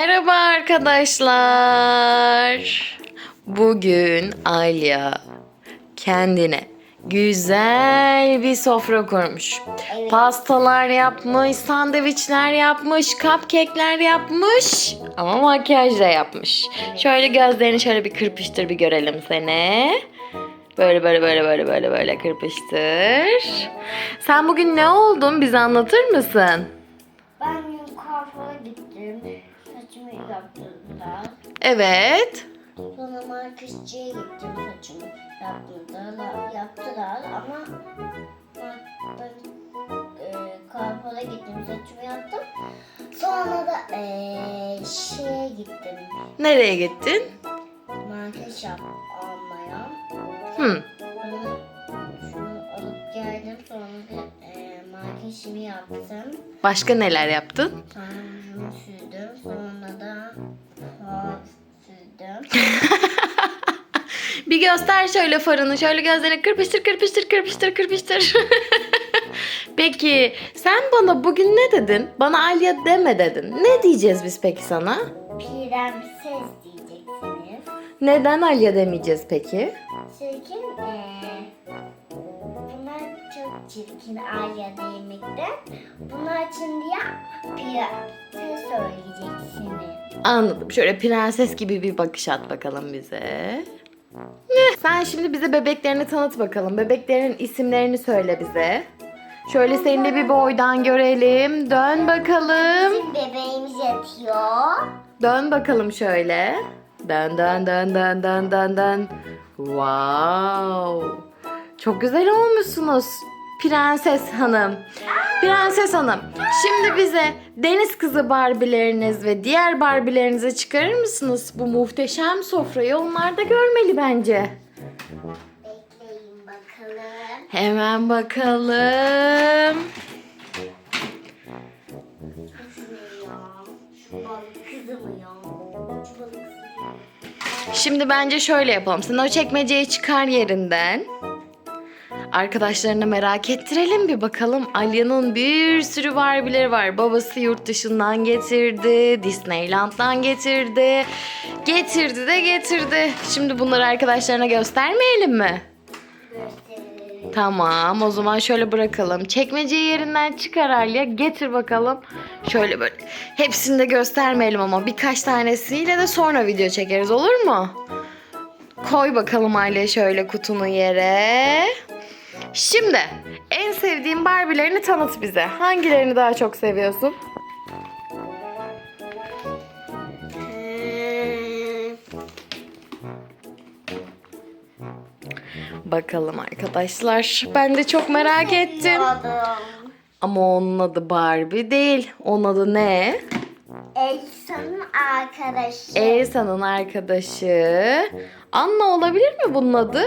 Merhaba arkadaşlar. Bugün Alya kendine güzel bir sofra kurmuş. Evet. Pastalar yapmış, sandviçler yapmış, cupcake'ler yapmış. Ama makyaj da yapmış. Şöyle gözlerini şöyle bir kırpıştır bir görelim seni. Böyle böyle böyle böyle böyle böyle kırpıştır. Sen bugün ne oldun? Bize anlatır mısın? Evet. Sonra marketçiye gittim saçımı yaptırdılar, yaptılar ama ben, e, kuaföre gittim saçımı yaptım. Sonra da e, şeye gittim. Nereye gittin? Market yap almaya. Hı. Sonra şunu alıp geldim. Sonra da e, işimi yaptım. Başka neler yaptın? Sonra göster şöyle farını. Şöyle gözlerini kırpıştır kırpıştır kırpıştır kırpıştır. peki sen bana bugün ne dedin? Bana Alya deme dedin. Ne diyeceğiz biz peki sana? Prenses diyeceksiniz. Neden Alya demeyeceğiz peki? Çirkin eee bunlar çok çirkin Arya değmekten. Bunlar için diye prenses söyleyeceksiniz. Anladım. Şöyle prenses gibi bir bakış at bakalım bize. Sen şimdi bize bebeklerini tanıt bakalım. Bebeklerin isimlerini söyle bize. Şöyle seni de bir boydan görelim. Dön bakalım. Bizim bebeğimiz yatıyor. Dön bakalım şöyle. Dön dön dön dön dön dön dön. Wow. Çok güzel olmuşsunuz. Prenses hanım. Prenses hanım. Şimdi bize deniz kızı barbileriniz ve diğer barbilerinizi çıkarır mısınız? Bu muhteşem sofrayı onlar da görmeli bence. Bekleyin bakalım. Hemen bakalım. Şimdi bence şöyle yapalım. Sen o çekmeceyi çıkar yerinden. Arkadaşlarına merak ettirelim bir bakalım. Alya'nın bir sürü Barbie'leri var. Babası yurt dışından getirdi. Disneyland'dan getirdi. Getirdi de getirdi. Şimdi bunları arkadaşlarına göstermeyelim mi? Tamam o zaman şöyle bırakalım. Çekmeceyi yerinden çıkar Alya. Getir bakalım. Şöyle böyle. Hepsini de göstermeyelim ama birkaç tanesiyle de sonra video çekeriz olur mu? Koy bakalım Alya şöyle kutunu yere. Şimdi en sevdiğin Barbie'lerini tanıt bize. Hangilerini daha çok seviyorsun? Hmm. Bakalım arkadaşlar. Ben de çok merak ettim. Ama onun adı Barbie değil. Onun adı ne? Elsa'nın arkadaşı. Elsa'nın arkadaşı. Anna olabilir mi bunun adı?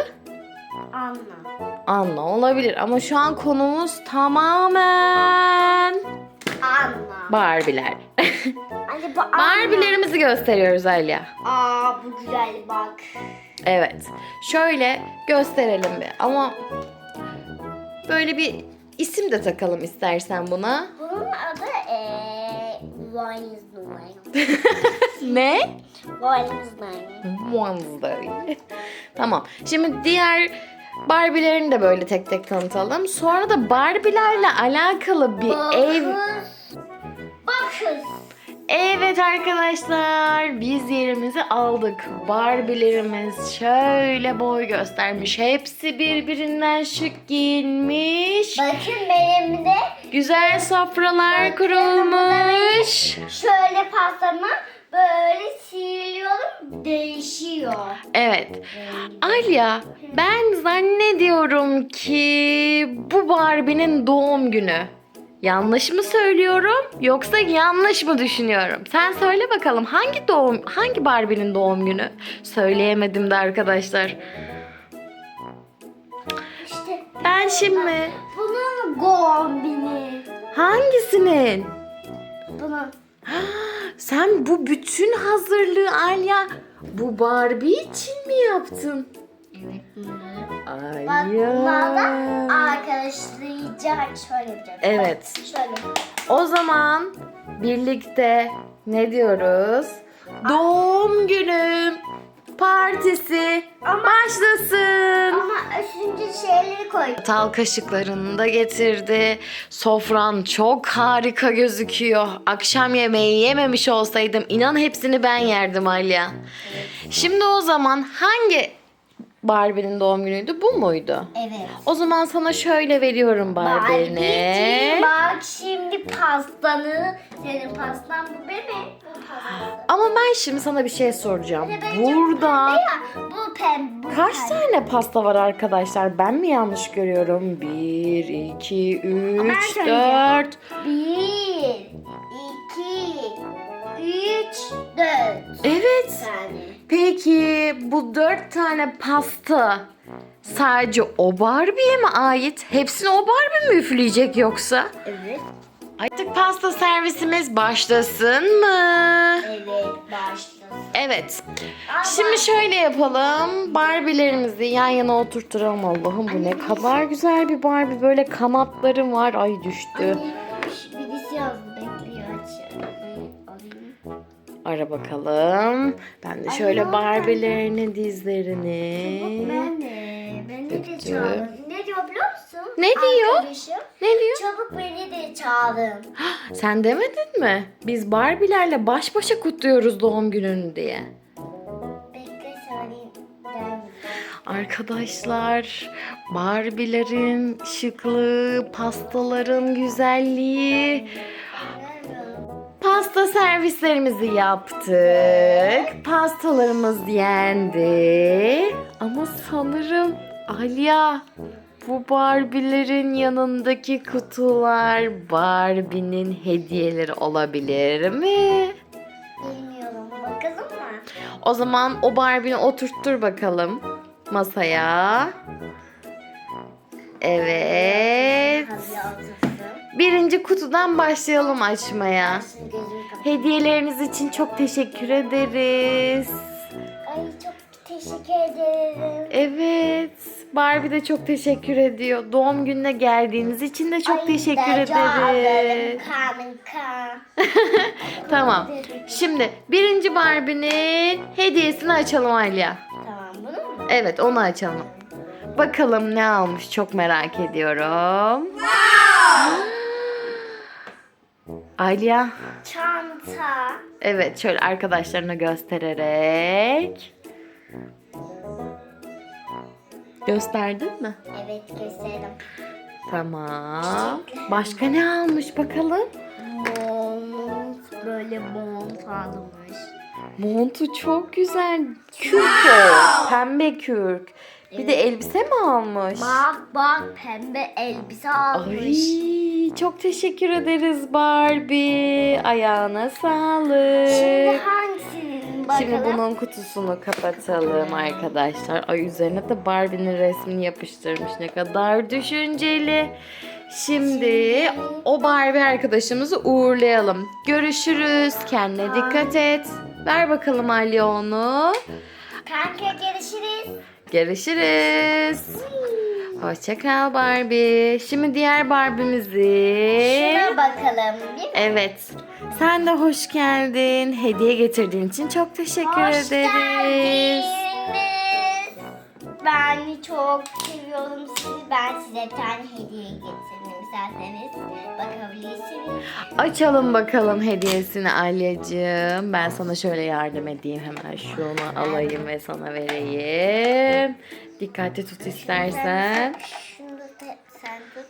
Anna. Anna olabilir ama şu an konumuz tamamen Anna. Barbie'ler. Anne bu Anna. Barbie'lerimizi gösteriyoruz Alya. Aa bu güzel bak. Evet. Şöyle gösterelim bir ama böyle bir isim de takalım istersen buna. Bunun adı Ne? Wednesday. tamam. Şimdi diğer Barbie'lerini de böyle tek tek tanıtalım. Sonra da Barbie'lerle alakalı bir ev Bakız. Evet arkadaşlar biz yerimizi aldık. Barbie'lerimiz şöyle boy göstermiş. Hepsi birbirinden şık giyinmiş. Bakın benim de Güzel sofralar kurulmuş. şöyle pastama böyle siliyorum değişiyor. Evet. Alya ben zannediyorum ki bu Barbie'nin doğum günü. Yanlış mı söylüyorum yoksa yanlış mı düşünüyorum? Sen söyle bakalım hangi doğum hangi Barbie'nin doğum günü? Söyleyemedim de arkadaşlar. İşte Ben şimdi bunun gombini. hangisinin? Bunun. Sen bu bütün hazırlığı Alya bu Barbie için mi yaptın? Evet bunları. Alya. Bak bunlar da arkadaşlayacak. Şöyle yapacağım. Evet. Şöyle. O zaman birlikte Ne diyoruz? Doğum günüm partisi başlasın. Ama üçüncü şeyleri koy. Çatal kaşıklarını da getirdi. Sofran çok harika gözüküyor. Akşam yemeği yememiş olsaydım inan hepsini ben yerdim Alya. Şimdi o zaman hangi Barbie'nin doğum günüydü? Bu muydu? Evet. O zaman sana şöyle veriyorum Barbie'ni. Barbie'ciğim bak şimdi pastanı. Senin pastan bu benim. Bu pastası. Ama ben şimdi sana bir şey soracağım. Bir de bence Burada pembe ya, Bu pembe. Bu kaç pembe. tane pasta var arkadaşlar? Ben mi yanlış görüyorum? 1, 2, 3, söyleyeceğim. 4. Bir, iki, üç, dört Evet. tane. Peki bu dört tane pasta sadece o Barbie'ye mi ait? Hepsini o Barbie mi üfleyecek yoksa? Evet. Artık pasta servisimiz başlasın mı? Evet başlasın. Evet. Şimdi şöyle yapalım. Barbie'lerimizi yan yana oturturalım. Allah'ım bu ne kadar güzel bir Barbie. Böyle kanatları var. Ay düştü. Anne, birisi yazdı Ara bakalım. Ben de şöyle Barbie'lerini dizlerini. ben de. Beni de çağırın. Ne diyor biliyor musun? Ne diyor? Arkadaşım. Ne diyor? Çabuk beni de çağırın. Sen demedin mi? Biz Barbie'lerle baş başa kutluyoruz doğum gününü diye. Bekle söyleyeyim. Der Arkadaşlar Barbie'lerin şıklığı, pastaların güzelliği. Pasta servislerimizi yaptık. Pastalarımız yendi. Ama sanırım Alya bu Barbie'lerin yanındaki kutular Barbie'nin hediyeleri olabilir mi? Bilmiyorum. Bakalım mı? O zaman o Barbie'ni oturttur bakalım masaya. Evet. Birinci kutudan başlayalım açmaya. Hediyeleriniz için çok teşekkür ederiz. Ay çok teşekkür ederim. Evet. Barbie de çok teşekkür ediyor. Doğum gününe geldiğiniz için de çok Ay, teşekkür ederiz. Tamam. Şimdi birinci Barbie'nin hediyesini açalım Alya. Tamam bunu mu? Evet onu açalım. Bakalım ne almış çok merak ediyorum. Alya. Çanta. Evet şöyle arkadaşlarına göstererek. Gösterdin mi? Evet gösterdim. Tamam. Başka ne almış bakalım? Mont böyle mont almış. Montu çok güzel. Kürk o. Pembe kürk. Bir de elbise mi almış? Bak bak pembe elbise almış. Ay çok teşekkür ederiz Barbie. Ayağına sağlık. Şimdi hangisinin bakalım? Şimdi bunun kutusunu kapatalım arkadaşlar. Ay üzerine de Barbie'nin resmini yapıştırmış. Ne kadar düşünceli. Şimdi o Barbie arkadaşımızı uğurlayalım. Görüşürüz. Kendine dikkat et. Ver bakalım Ali onu. Kanka görüşürüz. Görüşürüz. Hoşça kal Barbie. Şimdi diğer Barbie'mizi. Şuna bakalım mi? Evet. Sen de hoş geldin. Hediye getirdiğin için çok teşekkür Hoş ederiz. geldiniz. Ben çok seviyorum sizi. Ben size bir tane hediye getirdim isterseniz. Bakabilirsiniz. Açalım bakalım hediyesini Alyacığım. Ben sana şöyle yardım edeyim. Hemen şunu alayım ve sana vereyim. Dikkatli tut istersen. Şunu da sen tut.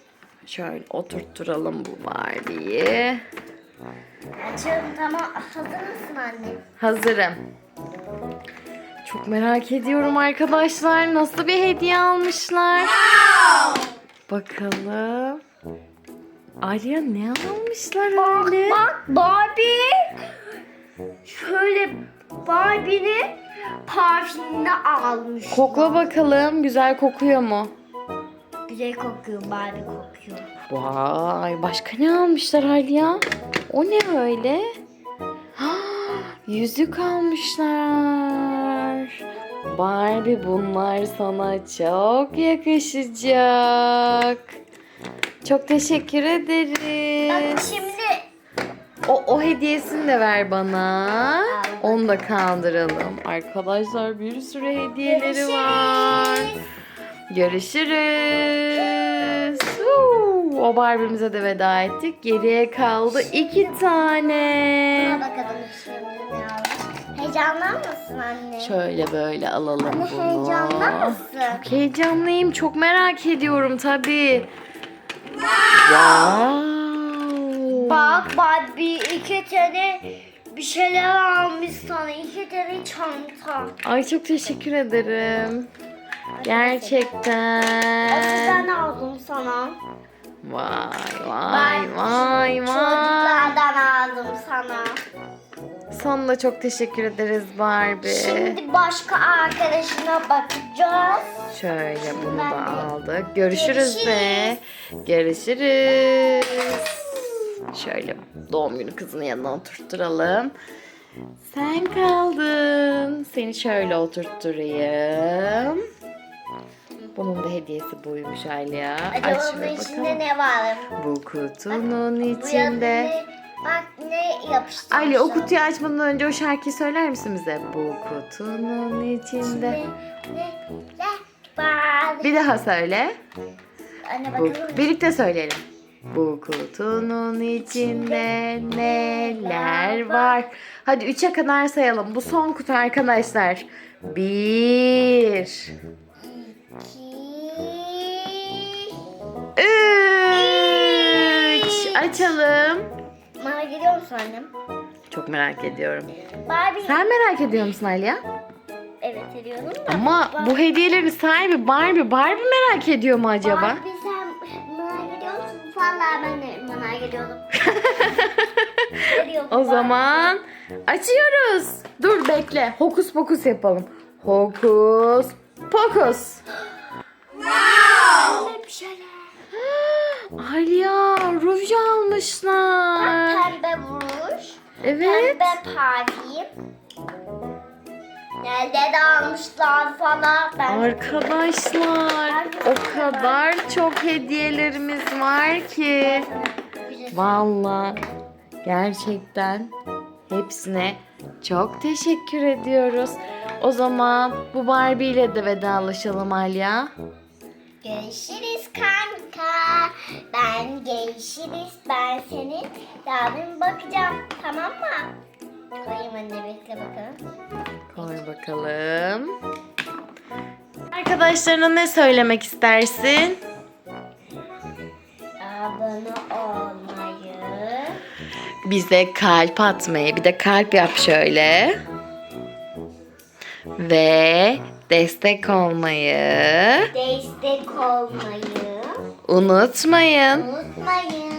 Şöyle oturtturalım bu Barbie'yi. Açıyorum tamam. Hazır mısın anne? Hazırım. Çok merak ediyorum arkadaşlar. Nasıl bir hediye almışlar? Bakalım. Alya ne almışlar öyle? Bak Barbie. Şöyle Barbie'nin parfümünü almış. Kokla bakalım. Güzel kokuyor mu? Güzel kokuyor Barbie kokuyor. Vay başka ne almışlar Alya? O ne öyle? Yüzük almışlar. Barbie bunlar sana çok yakışacak. Çok teşekkür Bak ederiz. şimdi O, o hediyesini de ver bana. Onu da kaldıralım. Arkadaşlar bir sürü hediyeleri var. Görüşürüz. O Barbie'mize de veda ettik. Geriye kaldı iki Buna tane. bakalım şimdi ne almış. Heyecanlanmasın anne. Şöyle böyle alalım Anne bunu. heyecanlı mısın? Çok heyecanlıyım. Çok merak ediyorum tabii. Wow. Bak Barbie iki tane bir şeyler almış sana. iki tane çanta. Ay çok teşekkür ederim. Ben Gerçekten. aldım sana. Vay vay Ben vay vay. Çocuklardan aldım sana. Sana da çok teşekkür ederiz Barbie. Şimdi başka arkadaşına bakacağız. Şöyle bunu Ben da aldık. Görüşürüz be. Görüşürüz. Şöyle doğum günü kızının yanına oturtturalım. Sen kaldın. Seni şöyle oturtturayım. Bunun da hediyesi buymuş Aliya. Acaba Aç bunun içinde ne var? Bu kutunun Bu içinde. ne- Bak ne yapıştırmışlar. Ali o kutuyu açmadan önce o şarkıyı söyler misin bize? Bu kutunun içinde. Ne, ne, ne var? Bir daha söyle. Anne Bu, bakalım. birlikte söyleyelim. Bu kutunun içinde neler var? Hadi üçe kadar sayalım. Bu son kutu arkadaşlar. Bir. İki. Üç. Açalım. Bana geliyor musun annem? Çok merak ediyorum. Barbie. Sen merak ediyor musun Aliya? Evet ediyorum da. Ama bu hediyelerin sahibi Barbie. Barbie merak ediyor mu acaba? Barbie Vallahi ben de bana geliyordum. O zaman açıyoruz. Dur bekle. Hokus pokus yapalım. Hokus pokus. Anne bir şeyler. Aliya ruj almışlar. Pembe ruj. Evet. Pembe parfüm. Nerede de almışlar falan. Ben Arkadaşlar o kadar çok hediyelerimiz var ki. Valla gerçekten hepsine çok teşekkür ediyoruz. O zaman bu Barbie ile de vedalaşalım Aliya. Görüşürüz kanka. Ben görüşürüz. Ben senin yarın bakacağım. Tamam mı? Koyayım anne bekle bakalım. Koy bakalım. Arkadaşlarına ne söylemek istersin? Abone olmayı. Bize kalp atmayı, bir de kalp yap şöyle. Ve destek olmayı Destek olmayı unutmayın. unutmayın.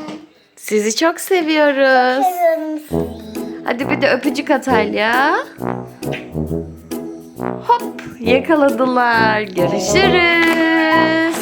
Sizi çok seviyoruz. Seviyorum sizi. Hadi bir de öpücük Atalya. Hop yakaladılar. Görüşürüz.